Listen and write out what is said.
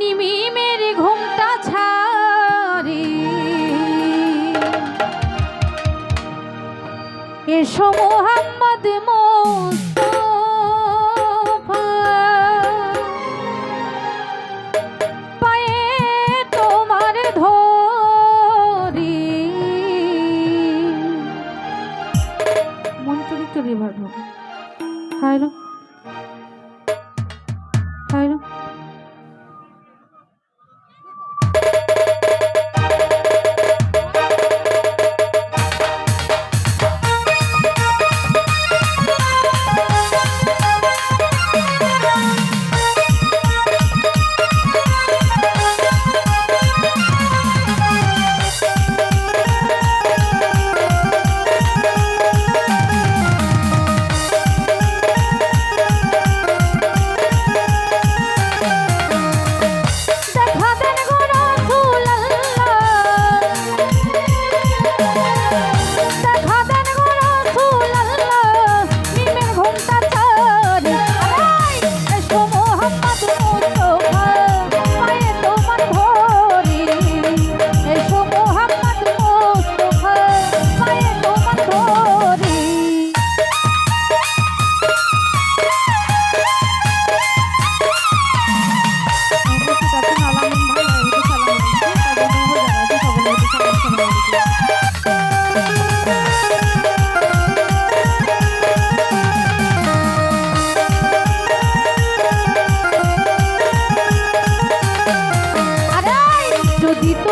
নিমিমের ঘুমটা ছাড়ি। এসো মোহাম্মদ মোস্তফা। পায়ে তোমার মন দিত